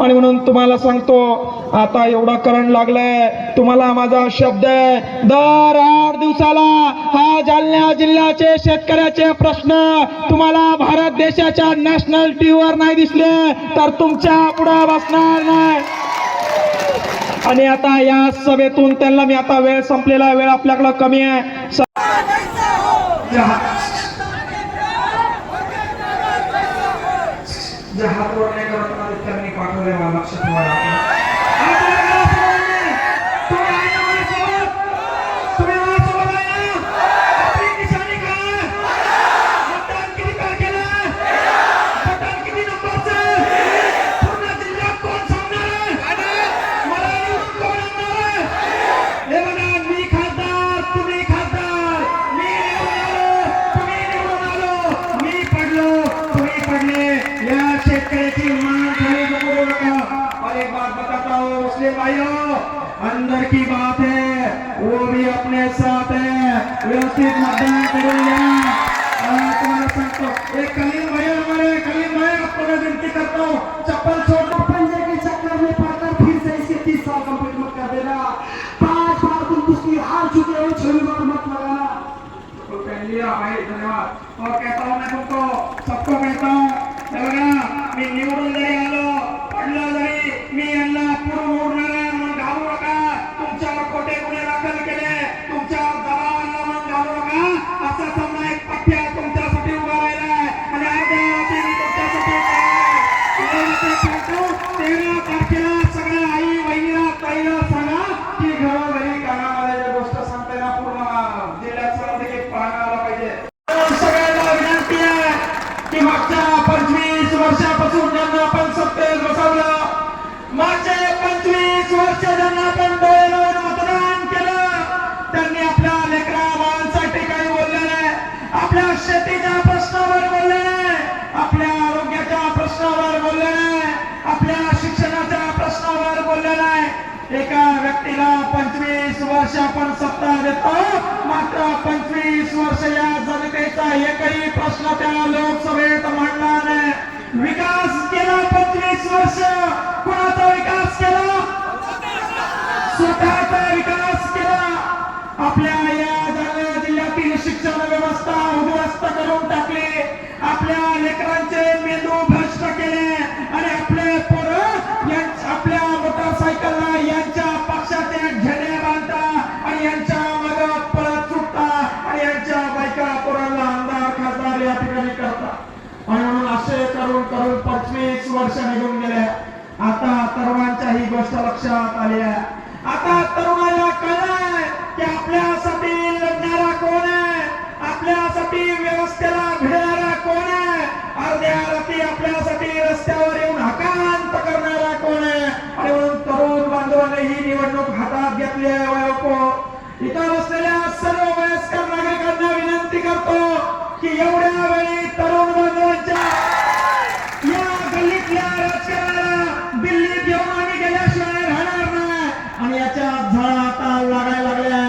आणि म्हणून तुम्हाला सांगतो आता एवढा करंट लागलाय. तुम्हाला माझा शब्द आहे दर आठ दिवसाला हा जालना जिल्ह्याचे शेतकऱ्याचे प्रश्न तुम्हाला भारत देशाच्या नॅशनल टीव्हीवर नाही दिसले तर तुमच्यापुढे बसणार नाही. आणि आता या सभेतून त्यांना मी आता वेळ संपलेला वेळ आपल्याकडं कमी आहे. स- जे हात वर व्यवस्थित मतदान तुम्हारा सांगतो एक कलीम भाई हमारे कलीम भाई आपको मैं विनती करता हूँ चप्पल छोड़ पंजे के चक्कर में पड़कर फिर से इसके तीस साल कंप्लीट मत कर देना पाँच बार तुम कुश्ती हार चुके हो छह बार मत लगाना तो पहन लिया भाई धन्यवाद और कहता हूँ मैं तुमको, सबको कहता हूँ बघा मी निवडून वर्ष आपण सत्ता देतो. मात्र पंचवीस वर्ष या जनतेचा एकही प्रश्न त्या लोकसभेत मांडला नाही. विकास केला पंचवीस वर्ष. कुणाचा विकास केला? स्वतःचा विकास केला. आपल्या या जालना जिल्ह्यातील शिक्षण व्यवस्था उद्ध्वस्त करून टाकली. आपल्या लेकरांचे वर्ष निघून गेले आता तरुणांच्या ही गोष्ट लक्षात आली आहे. आता तरुणाला कळलंय की आपल्यासाठी लढणारा कोण आहे? आपल्यासाठी व्यवस्थेला भिडणारा कोण आहे? अर्ध्या रात्री आपल्यासाठी रस्त्यावर येऊन हकांत करणारा कोण आहे? आणि म्हणून तरुण बांधवाने ही निवडणूक हातात घेतली आहे वयोको इथं बसलेल्या सर्व वयस्कर नागरिकांना विनंती करतो की एवढ्या वेळी तरुण बांधवांच्या या गल्लीतल्या राजकारणाला दिल्लीत येऊन आम्ही गेल्याशिवाय राहणार नाही आणि याच्या झळा आता लागायला लागल्या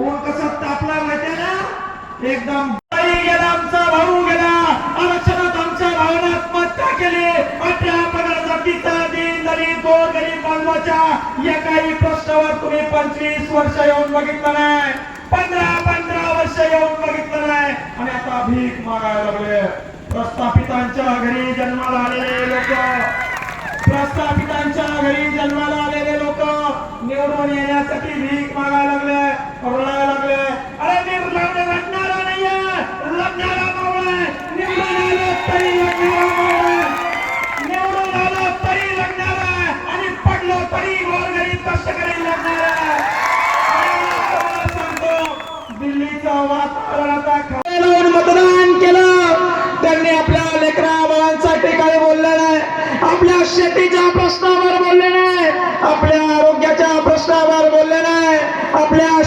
ऊन कसं तापला माहितीये ना एकदम ताई गेला आमचा भाऊ गेला आरक्षणात आमच्या भावना आत्महत्या केली अठरा पगार जातीचा दिन दलित गोर गरीब बांधवाच्या एकाही प्रश्नावर तुम्ही पंचवीस वर्ष येऊन बघितलं नाही. पंधरा पंधरा वर्ष येऊन बघितलं नाही. आणि आता भीक मागायला लागले. प्रस्थापितांच्या घरी जन्माला आलेले लोक. प्रस्थापितांच्या घरी जन्माला आलेले लोक. निवडून येणे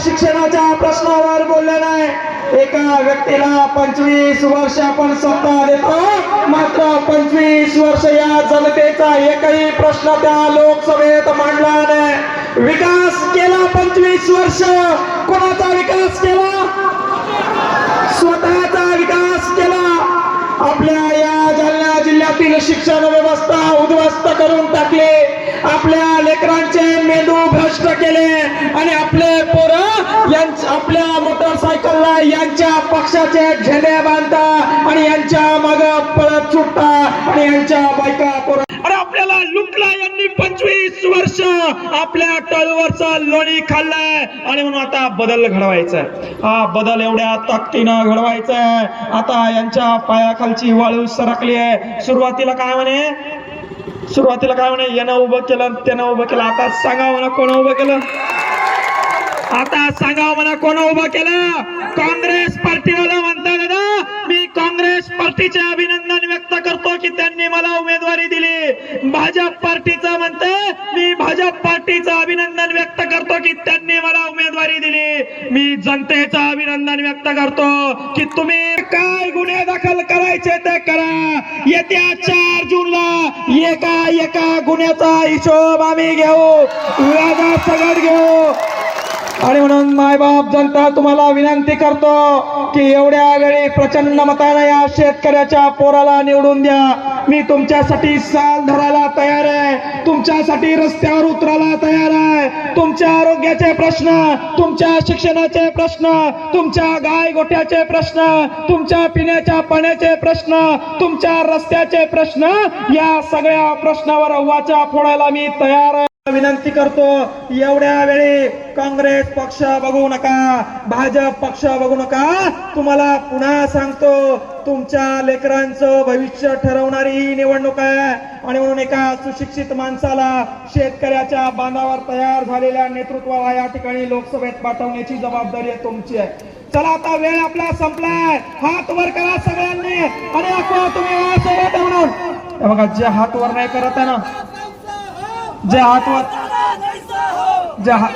शिक्षणाच्या प्रश्नावर बोलले नाही. एका व्यक्तीला पंचवीस वर्ष आपण सत्ता देतो. मात्र पंचवीस वर्ष या जनतेचा एकही प्रश्न त्या लोकसभेत मांडला नाही. विकास केला पंचवीस वर्ष. कोणाचा विकास केला? स्वतःचा विकास केला. आपल्या या जालना जिल्ह्यातील शिक्षण व्यवस्था उद्ध्वस्त करून टाकली. आपल्या लेकरांचे मेंदू भ्रष्ट केले आणि आपले पोरं आपल्या मोटरसायकलला यांच्या पक्षाचे झेंडे बांधता आणि यांच्या माग पळत सुटता आणि यांच्या बायका पोर आपल्याला लुटला यांनी पंचवीस वर्ष. आपल्या टळवरचा लोणी खाल्लाय आणि म्हणून आता बदल घडवायचा हा बदल एवढ्या ताकदीनं घडवायचा आहे आता यांच्या पायाखालची वाळू सरकली आहे सुरुवातीला काय म्हणे? सुरुवातीला काय म्हणे यानं उभं केलं त्यानं उभं केलं. आता सांगा म्हणा कोण उभं केलं? आता सांगा म्हणा कोण उभं केलं? काँग्रेस पार्टीवाला म्हणता ना मी काँग्रेस पार्टीचे अभिनंदन व्यक्त करतो की त्यांनी मला उमेदवारी दिली. भाजप पार्टीचं म्हणते मी भाजप पार्टीचं अभिनंदन व्यक्त करतो की त्यांनी मला उमेदवारी दिली. मी जनतेचं अभिनंदन व्यक्त करतो की तुम्ही काय गुन्हे दाखल करा. येत्या चार जूनला एका एका गुन्ह्याचा हिशोब आम्ही घेऊ. व्याजा सगळं घेऊ. आणि म्हणून मायबाप जनता तुम्हाला विनंती करतो की एवढ्या वेळी प्रचंड मताने या शेतकऱ्याच्या पोराला निवडून द्या. मी तुमच्यासाठी साल धरायला तयार आहे. तुमच्यासाठी रस्त्यावर उतरायला तयार आहे. तुमच्या आरोग्याचे प्रश्न तुमच्या शिक्षणाचे प्रश्न तुमच्या गाय गोठ्याचे प्रश्न तुमच्या पिण्याच्या पाण्याचे प्रश्न तुमच्या रस्त्याचे प्रश्न या सगळ्या प्रश्नावर वाचा फोडायला मी तयार आहे. विनंती करतो एवढ्या वेळी काँग्रेस पक्ष बघू नका भाजप पक्ष बघू नका. तुम्हाला पुन्हा सांगतो तुमच्या लेकरांचं भविष्य ठरवणारी ही निवडणूक आहे. आणि म्हणून एका सुशिक्षित माणसाला शेतकऱ्याच्या बांधावर तयार झालेल्या नेतृत्वाला या ठिकाणी लोकसभेत पाठवण्याची जबाबदारी आहे तुमची आहे. चला आता वेळ आपला संपलाय. हात वर करा सगळ्यांनी. आणि तुम्ही म्हणून. बघा जे हात वर नाही करत आहे ना जे हात वर जे हात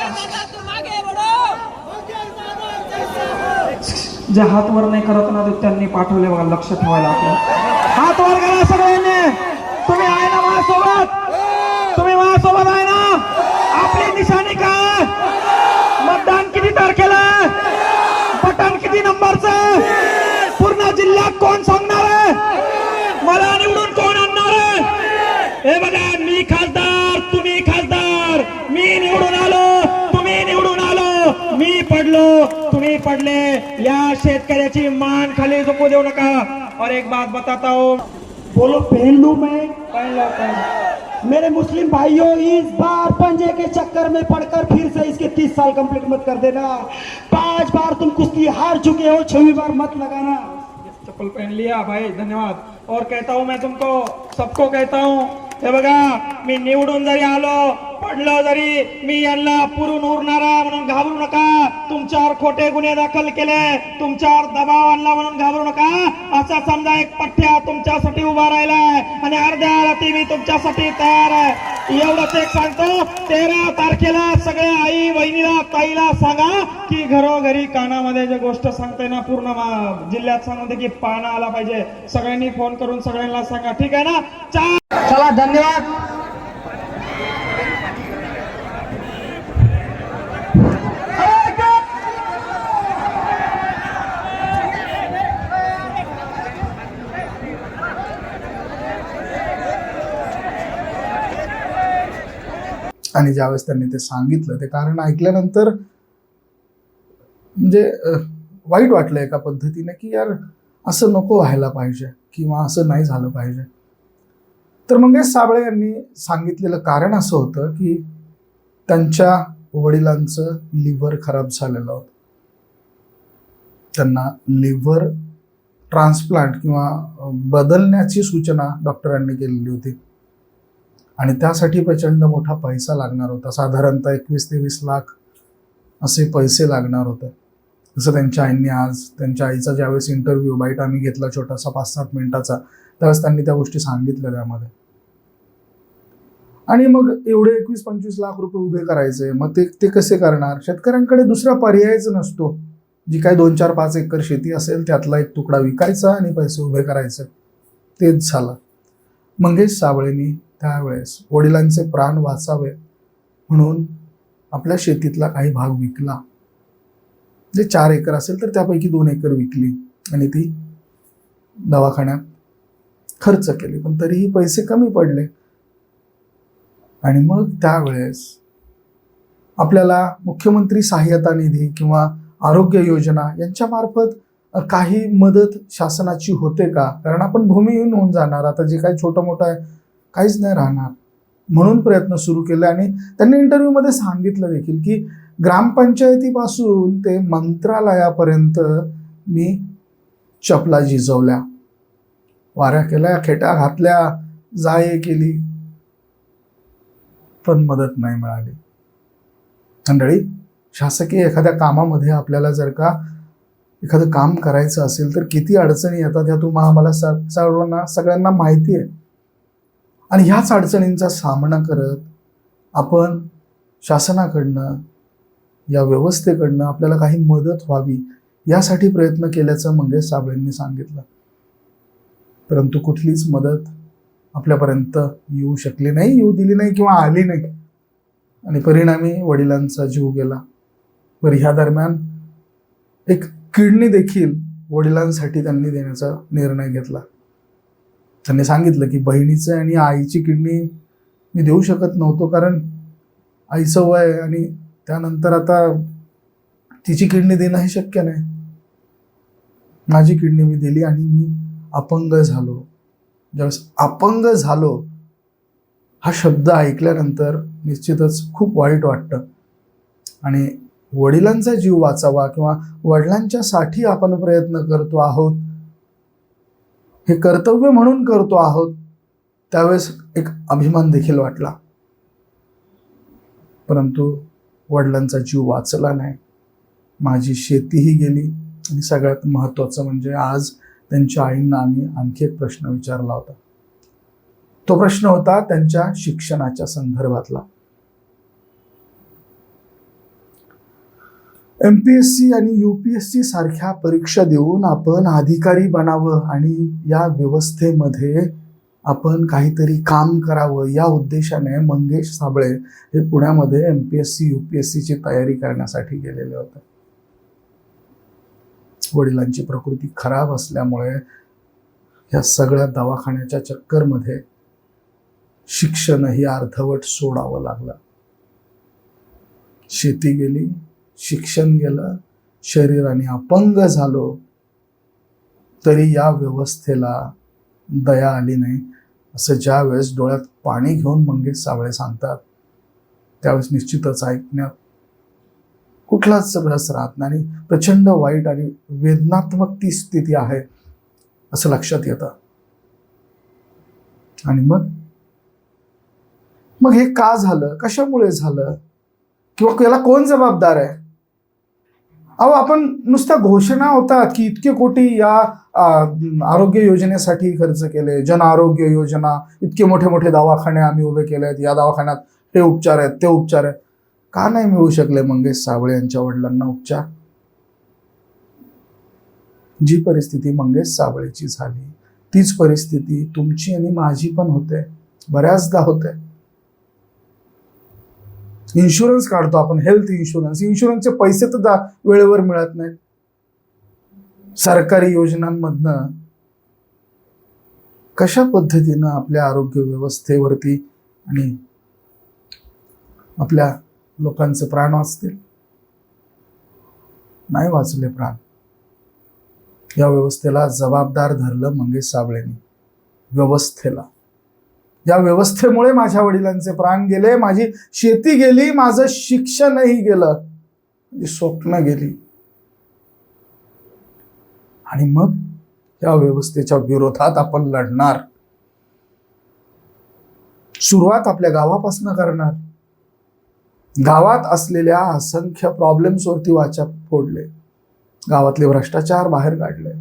जे हात वर नाही करत ना त्यांनी पाठवले बघा लक्ष ठेवायला आपलं. हात वर करा सगळ्यांनी. तुम्ही आहे ना माझ्यासोबत? तुम्ही माझ्यासोबत आहे ना? आपली निशाणी काय? मतदान किती तारखेला? बटन किती नंबरचं? पूर्ण जिल्ह्यात कोण सांगणार आहे? मला निवडून कोण आणणार आहे? हे बघा मी खा पडले. या शेतकऱ्याची मान खाली झोपू देऊ नका. और एक बात बताता हूँ. बोलो पहन लू मैं? पहन लो, पहन मेरे मुस्लिम भाइयों इस बार पंजे के चक्कर में पड़कर फिर से इसके तीस साल कंप्लीट मत कर देना। पाँच बार तुम कुश्ती हार चुके हो छवी बार मत लगाना। चप्पल पहन लिया भाई धन्यवाद। और कहता हूँ मैं तुमको सबको कहता हूँ हे बघा मी निवडून जरी आलो पडलो जरी मी यांना पुरून उरणारा म्हणून घाबरू नका. तुमच्यावर खोटे गुन्हे दाखल केले. तुमच्यावर दबाव आणला म्हणून घाबरू नका. असा समजा एक पठ्ठ्या तुमच्यासाठी उभा राहिलाय आणि अर्ध्या रात्री मी तुमच्यासाठी तयार आहे. एवढंच एक सांगतो. तेरा तारखेला सगळ्या आई बहिणीला ताईला सांगा की घरोघरी कानामध्ये जे गोष्ट सांगते ना पूर्ण जिल्ह्यात सांगते की पाना आला पाहिजे. सगळ्यांनी फोन करून सगळ्यांना सांगा. ठीक आहे ना? चला धन्यवाद. आणि ज्यावेळेस त्यांनी ते सांगितलं ते कारण ऐकल्यानंतर म्हणजे वाईट वाटलं एका पद्धतीने की यार असं नको व्हायला पाहिजे किंवा असं नाही झालं पाहिजे. तर मंगेश साबळे यांनी सांगितलेलं कारण असं होतं की त्यांच्या वडिलांचं लिव्हर खराब झालेलं होतं. त्यांना लिव्हर ट्रान्सप्लांट किंवा बदलण्याची सूचना डॉक्टरांनी केलेली होती. आणि त्यासाठी प्रचंड मोठा पैसा लागणार होता. साधारणतः एकवीस ते वीस लाख असे पैसे लागणार होते. जसं त्यांच्या आईंनी आज त्यांच्या आईचा ज्यावेळेस इंटरव्ह्यू बाईट आम्ही घेतला छोटासा पाच सात मिनिटाचा त्यावेळेस त्यांनी त्या गोष्टी सांगितल्या त्यामध्ये. आणि मग एवढे एकवीस पंचवीस लाख रुपये उभे करायचे. मग ते ते कसे करणार? शेतकऱ्यांकडे दुसरा पर्यायच नसतो. जी काय दोन चार पाच एकर शेती असेल त्यातला एक तुकडा विकायचा आणि पैसे उभे करायचे. तेच झालं. मंगेश साबळेंनी त्यावेळेस वडिलांचे प्राण वाचावे म्हणून आपल्या शेतीतला काही भाग विकला. जे चार एकर असेल तर त्यापैकी दोन एकर विकली आणि ती दवाखान्यात खर्च केली पण तरीही पैसे कमी पडले. आणि मग त्यावेळेस आपल्याला मुख्यमंत्री सहाय्यता निधी किंवा आरोग्य योजना यांच्या मार्फत काही मदत शासनाची होते का? कारण आपण भूमिहीन होऊन जाणार. आता जे काही छोटं मोठं आहे काहीच नाही राहणार. म्हणून प्रयत्न सुरू केले आणि त्यांनी इंटरव्ह्यूमध्ये सांगितलं देखील की ग्रामपंचायतीपासून ते मंत्रालयापर्यंत मी चपला झिजवल्या वाऱ्या केल्या खेट्या घातल्या जाये केली. पण मदत नाही मिळाली. मंडळी शासकीय एखाद्या कामामध्ये आपल्याला जर का एखादं काम करायचं असेल तर किती अडचणी येतात ह्या तुम्हाला आम्हाला सर्वांना सगळ्यांना माहिती आहे. आणि ह्याच अडचणींचा सामना करत आपण शासनाकडनं या व्यवस्थेकडनं आपल्याला काही मदत व्हावी यासाठी प्रयत्न केल्याचं मंगेश साबळेंनी सांगितलं. परंतु कुठलीच मदत आपल्यापर्यंत येऊ शकली नाही येऊ दिली नाही किंवा आली नाही. आणि परिणामी वडिलांचा जीव गेला. बरं ह्या दरम्यान एक किडनी देखील वडिलांसाठी त्यांनी देण्याचा निर्णय घेतला. त्यांनी सांगितलं की बहिणीचं आणि आईची किडनी मी देऊ शकत नव्हतो कारण आईचं वय आणि त्यानंतर आता तिची किडनी देणं हे शक्य नाही. माझी किडनी मी दिली आणि मी अपंग झालो. ज्यावेळेस अपंग झालो हा शब्द ऐकल्यानंतर निश्चितच खूप वाईट वाटतं. आणि वडिलांचा जीव वाचावा किंवा वडिलांच्यासाठी आपण प्रयत्न करतो आहोत हे कर्तव्य म्हणून करतो आहोत त्यावेळेस एक अभिमान देखील वाटला. परंतु वडिलांचा जीव वाचला नाही. माझी शेतीही गेली आणि सगळ्यात महत्त्वाचं म्हणजे आज त्यांच्या आईंना आम्ही आणखी एक प्रश्न विचारला होता. तो प्रश्न होता त्यांच्या शिक्षणाच्या संदर्भातला. एम पी एस सी आणि यू पी एस सी सारख्या परीक्षा देऊन आपण अधिकारी बनावं आणि या व्यवस्थेमध्ये आपण काहीतरी काम करावं या उद्देशाने मंगेश साबळे हे पुण्यामध्ये M P S C U P S सीची तयारी करण्यासाठी गेलेले होते. वडिलांची प्रकृती खराब असल्यामुळे ह्या सगळ्या दवाखान्याच्या चक्करमध्ये शिक्षणही अर्धवट सोडावं लागलं. शेती गेली शिक्षण गेलं शरीराने अपंग झालो तरी या व्यवस्थेला दया आली नाही. असं ज्या वेळेस डोळ्यात पाणी घेऊन मंगेश सावळे सांगतात त्यावेळेस निश्चितच ऐकण्यात कुठलाच रस राहत नाही प्रचंड वाईट आणि वेदनात्मक ती स्थिती आहे असं लक्षात येतं. आणि मग? मग हे का झालं? कशामुळे झालं? किंवा याला कोण जबाबदार आहे? अहो आपण नुसत्या घोषणा होतात की इतके कोटी या आरोग्य योजनेसाठी खर्च केले जन आरोग्य योजना इतके मोठे मोठे दवाखाने आम्ही उभे केले आहेत या दवाखान्यात हे उपचार आहेत ते उपचार आहेत. का नाही मिळू शकले मंगेश साबळे यांच्या वडिलांना उपचार? जी परिस्थिती मंगेश साबळेची झाली तीच परिस्थिती तुमची आणि माझी पण होते बऱ्याचदा होते. इन्शुरन्स काढतो आपण हेल्थ इन्शुरन्स इन्शुरन्सचे पैसे तर दा- वेळेवर मिळत नाहीत. सरकारी योजनांमधनं कशा पद्धतीनं आपल्या आरोग्य व्यवस्थेवरती आणि आपल्या लोकांचे प्राण वाचतील? नाही वाचले प्राण. या व्यवस्थेला जबाबदार धरलं मंगेश साबळेने. व्यवस्थेला. या व्यवस्थेमुळे माझ्या वडिलांचे प्राण गेले माझी शेती गेली माझं शिक्षणही गेलं माझी स्वप्न गेली. आणि मग या व्यवस्थेच्या विरोधात आपण लढणार. सुरुवात आपल्या गावापासून करणार. गावात असलेल्या असंख्य प्रॉब्लेम्सवरती वाचा फोडले. गावातले भ्रष्टाचार बाहेर काढले.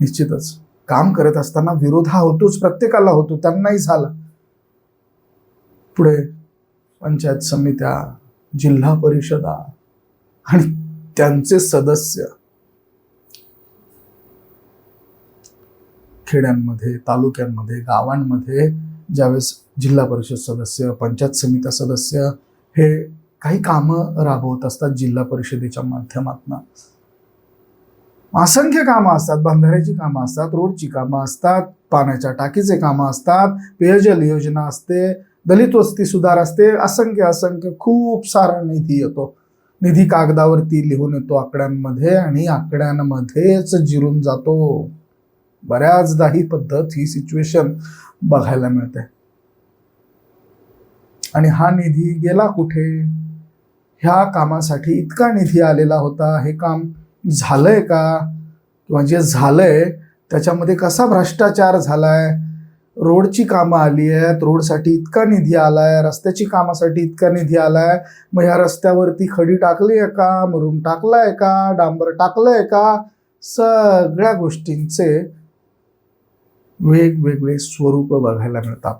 निश्चितच. काम करत असताना विरोध हा होतोच प्रत्येकाला होतो त्यांनाही झाला. पुढे पंचायत समित्या जिल्हा परिषदा आणि त्यांचे सदस्य खेड्यांमध्ये तालुक्यांमध्ये गावांमध्ये ज्यावेळेस जिल्हा परिषद सदस्य पंचायत समित्या सदस्य हे काही कामं राबवत असतात जिल्हा परिषदेच्या माध्यमातून. असंख्य कामं असतात बंधाऱ्याची कामं असतात रोडची कामं असतात पाण्याच्या टाकीचे कामं असतात पेयजल योजना असते दलित वस्ती सुधार असते असंख्य असंख्य खूप सारा निधी येतो. निधी कागदावरती लिहून येतो आकड्यांमध्ये आणि आकड्यांमध्येच जिरून जातो. बऱ्याचदा ही पद्धत ही सिच्युएशन बघायला मिळते. आणि हा निधी गेला कुठे? ह्या कामासाठी इतका निधी आलेला होता हे काम झालंय का? किंवा जे झालंय त्याच्यामध्ये कसा भ्रष्टाचार झालाय? रोडची कामं आली आहेत रोडसाठी इतका निधी आलाय रस्त्याची कामासाठी इतका निधी आला आहे मग ह्या रस्त्यावरती खडी टाकली आहे का? मुरुम आहे का? डांबर टाकलं आहे का? सगळ्या गोष्टींचे वेगवेगळे स्वरूप बघायला मिळतात.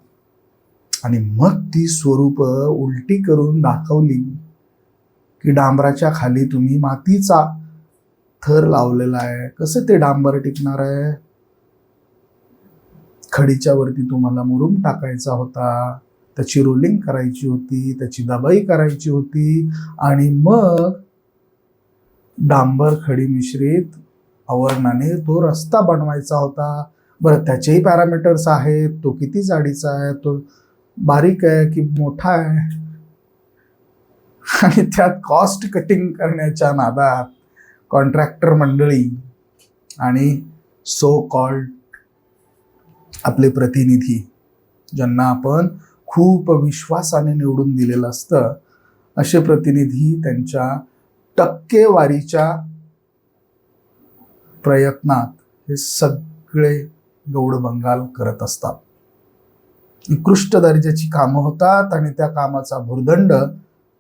आणि मग ती स्वरूप उलटी करून दाखवली की डांबराच्या खाली तुम्ही मातीचा थर लावलेला आहे. कसं ते डांबर टिकणार आहे? खडीच्या वरती तुम्हाला मुरुम टाकायचा होता. त्याची रोलिंग करायची होती त्याची दबाई करायची होती आणि मग डांबर खडी मिश्रित आवरणाने तो रस्ता बनवायचा होता. बरं त्याचेही पॅरामीटर्स आहेत. तो किती जाडीचा आहे? तो बारीक आहे की मोठा आहे? आणि त्यात कॉस्ट कटिंग करण्याच्या नादात कॉन्ट्रॅक्टर मंडळी आणि सो कॉल्ड आपले प्रतिनिधी ज्यांना आपण खूप विश्वासाने निवडून दिलेलं असतं असे प्रतिनिधी त्यांच्या टक्केवारीच्या प्रयत्नात हे सगळे गौड बंगाल करत असतात. निकृष्ट दर्जाची कामं होतात आणि त्या कामाचा भुर्दंड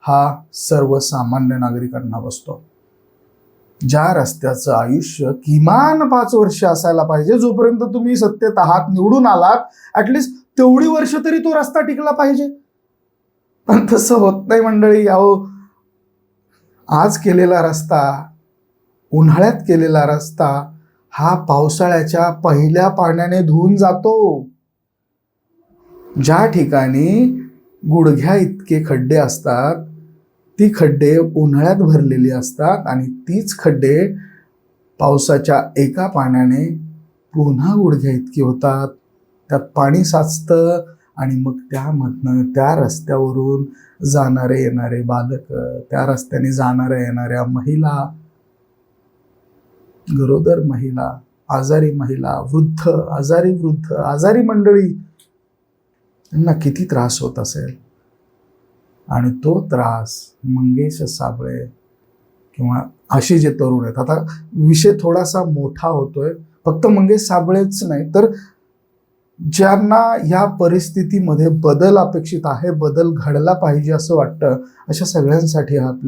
हा सर्वसामान्य नागरिकांना बसतो. ज्या रस्त्याचं आयुष्य किमान पाच वर्ष असायला पाहिजे जोपर्यंत तुम्ही सत्तेत आहात निवडून आलात ऍटलिस्ट तेवढी वर्ष तरी तो रस्ता टिकला पाहिजे. पण तसं होत नाही मंडळी अहो आज केलेला रस्ता उन्हाळ्यात केलेला रस्ता हा पावसाळ्याच्या पहिल्या पाण्याने धुवून जातो. ज्या ठिकाणी गुडघ्या इतके खड्डे असतात ती खड्डे उन्हाळ्यात भरलेली असतात आणि तीच खड्डे पावसाच्या एका पाण्याने पुन्हा गुडघ्या इतकी होतात. त्यात पाणी साचतं आणि मग त्यामधनं त्या रस्त्यावरून जाणारे येणारे बालक त्या रस्त्याने जाणाऱ्या येणाऱ्या महिला गरोदर महिला आजारी महिला वृद्ध आजारी वृद्ध आजारी मंडळी यांना किती त्रास होत असेल? आणि तो त्रास मंगेश साबळे किंवा असे जे तरुण आहेत. आता विषय थोडासा मोठा होतोय. फक्त मंगेश साबळेच नाही तर ज्यांना या परिस्थितीमध्ये बदल अपेक्षित आहे बदल घडला पाहिजे असं वाटतं अशा सगळ्यांसाठी हा